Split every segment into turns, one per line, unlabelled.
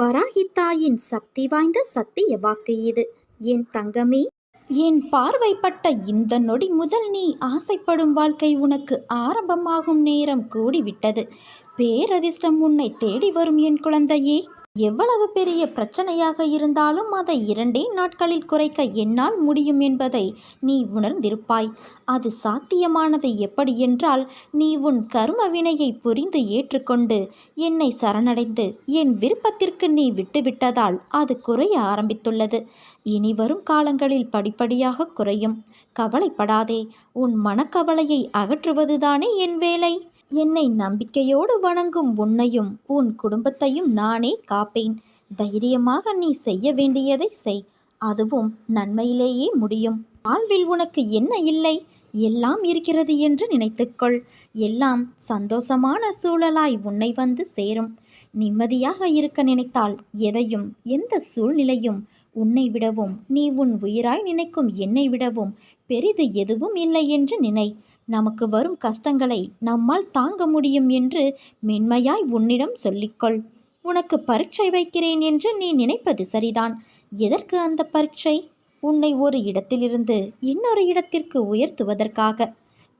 வராகித்தாயின் சக்தி வாய்ந்த சத்திய வாக்கு இது. என் தங்கமே? என் பார்வைப்பட்ட இந்த நொடி முதல் நீ ஆசைப்படும் வாழ்க்கை உனக்கு ஆரம்பமாகும் நேரம் கூடிவிட்டது. பேரதிர்ஷ்டம் உன்னை தேடி வரும் என் குழந்தையே. எவ்வளவு பெரிய பிரச்சனையாக இருந்தாலும் அதை இரண்டே நாட்களில் குறைக்க என்னால் முடியும் என்பதை நீ உணர்ந்திருப்பாய். அது சாத்தியமானது எப்படி என்றால் நீ உன் கரும வினையை புரிந்து ஏற்றுக்கொண்டு என்னை சரணடைந்து என் விருப்பத்திற்கு நீ விட்டுவிட்டதால் அது குறைய ஆரம்பித்துள்ளது. இனி வரும் காலங்களில் படிப்படியாக குறையும். கவலைப்படாதே. உன் மனக்கவலையை அகற்றுவதுதானே என் வேலை? என்னை நம்பிக்கையோடு வணங்கும் உன்னையும் உன் குடும்பத்தையும் நானே காப்பேன். தைரியமாக நீ செய்ய வேண்டியதை செய். அதுவும் நன்மையிலேயே முடியும். வாழ்வில் உனக்கு என்ன இல்லை? எல்லாம் இருக்கிறது என்று நினைத்துக்கொள். எல்லாம் சந்தோஷமான சூழலாய் உன்னை வந்து சேரும். நிம்மதியாக இருக்க நினைத்தால் எதையும் எந்த சூழ்நிலையும் உன்னை விடவும் நீ உன் உயிராய் நினைக்கும் என்னை விடவும் பெரிது எதுவும் இல்லை என்று நினை. நமக்கு வரும் கஷ்டங்களை நம்மால் தாங்க முடியும் என்று மென்மையாய் உன்னிடம் சொல்லிக்கொள். உனக்கு பரீட்சை வைக்கிறேன் என்று நீ நினைப்பது சரிதான். எதற்கு அந்த பரீட்சை? உன்னை ஒரு இடத்திலிருந்து இன்னொரு இடத்திற்கு உயர்த்துவதற்காக.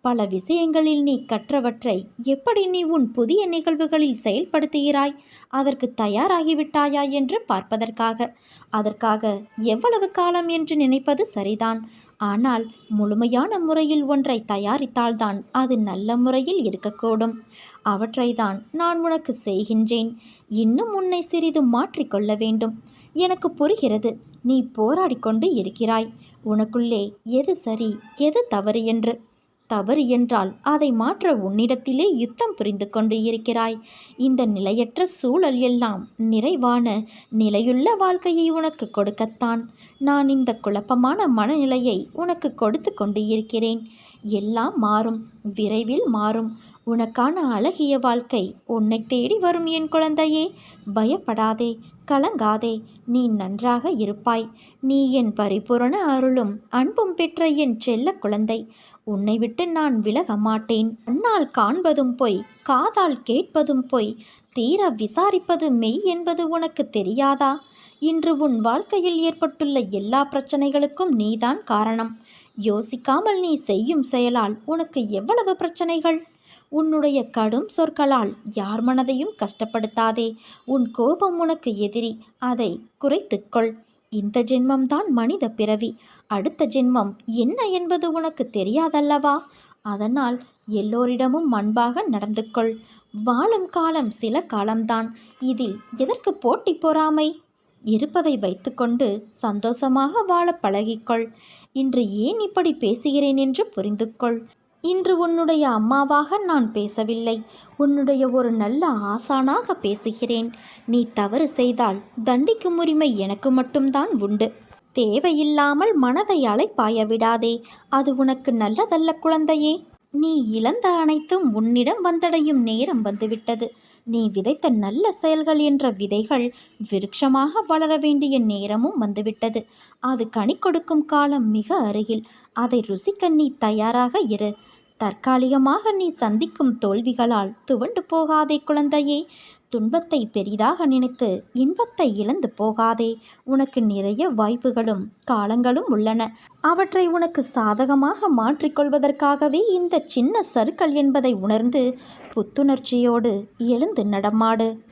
பல விஷயங்களில் நீ கற்றவற்றை எப்படி நீ உன் புதிய நிகழ்வுகளில் செயல்படுத்துகிறாய்? அதற்கு தயாராகிவிட்டாயா என்று பார்ப்பதற்காக. அதற்காக எவ்வளவு காலம் என்று நினைப்பது சரிதான். ஆனால் முழுமையான முறையில் ஒன்றை தயாரித்தால்தான் அது நல்ல முறையில் இருக்கக்கூடும். அவற்றைதான் நான் உனக்கு செய்கின்றேன். இன்னும் உன்னை சிறிது மாற்றிக்கொள்ள வேண்டும். எனக்கு புரிகிறது. நீ போராடிக்கொண்டு இருக்கிறாய். உனக்குள்ளே எது சரி எது தவறு என்று. தவறு என்றால் அதை மாற்ற உன்னிடத்திலே யுத்தம் புரிந்து கொண்டு இருக்கிறாய். இந்த நிலையற்ற சூழல் எல்லாம் நிறைவான நிலையுள்ள வாழ்க்கையை உனக்கு கொடுக்கத்தான். நான் இந்த குழப்பமான மனநிலையை உனக்கு கொடுத்து கொண்டு இருக்கிறேன். எல்லாம் மாறும். விரைவில் மாறும். உனக்கான அழகிய வாழ்க்கை உன்னை தேடி வரும் என் குழந்தையே. பயப்படாதே கலங்காதே. நீ நன்றாக இருப்பாய். நீ என் பரிபூரண அருளும் அன்பும் பெற்ற என் செல்ல குழந்தை. உன்னை விட்டு நான் விலக மாட்டேன். கண்ணால் காண்பதும் பொய் காதால் கேட்பதும் பொய். தீர விசாரிப்பது மெய் என்பது உனக்கு தெரியாதா? இன்று உன் வாழ்க்கையில் ஏற்பட்டுள்ள எல்லா பிரச்சனைகளுக்கும் நீதான் காரணம். யோசிக்காமல் நீ செய்யும் செயலால் உனக்கு எவ்வளவு பிரச்சனைகள்? உன்னுடைய கடும் சொற்களால் யார் மனதையும் கஷ்டப்படுத்தாதே. உன் கோபம் உனக்கு எதிரி அதை குறைத்துக்கொள். இந்த ஜென்மம்தான் மனித பிறவி. அடுத்த ஜென்மம் என்ன என்பது உனக்கு தெரியாதல்லவா? அதனால் எல்லோரிடமும் அன்பாக நடந்து கொள் வாழும் காலம் சில காலம்தான். இதில் எதற்கு போட்டி பொறாமை? இருப்பதை வைத்துக்கொண்டு சந்தோஷமாக வாழ பழகிக்கொள். இன்று ஏன் இப்படி பேசுகிறேன் என்று புரிந்து கொள் இன்று உன்னுடைய அம்மாவாக நான் பேசவில்லை. உன்னுடைய ஒரு நல்ல ஆசானாக பேசுகிறேன். நீ தவறு செய்தால் தண்டிக்கும் உரிமை எனக்கு மட்டும்தான் உண்டு. தேவையில்லாமல் மனதை அலைப்பாய விடாதே. அது உனக்கு நல்லதல்ல குழந்தையே. நீ இழந்த அனைத்தும் உன்னிடம் வந்தடையும் நேரம் வந்துவிட்டது. நீ விதைத்த நல்ல செயல்கள் என்ற விதைகள் விருட்சமாக வளர வேண்டிய நேரமும் வந்துவிட்டது. அது கனி கொடுக்கும் காலம் மிக அருகில். அதை ருசிக்க நீ தயாராக இரு. தற்காலிகமாக நீ சந்திக்கும் தோல்விகளால் துவண்டு போகாதே குழந்தையே. துன்பத்தை பெரிதாக நினைத்து இன்பத்தை இழந்து போகாதே. உனக்கு நிறைய வாய்ப்புகளும் காலங்களும் உள்ளன. அவற்றை உனக்கு சாதகமாக மாற்றிக்கொள்வதற்காகவே இந்த சின்ன சருக்கள் என்பதை உணர்ந்து புத்துணர்ச்சியோடு எழுந்து நடமாடு.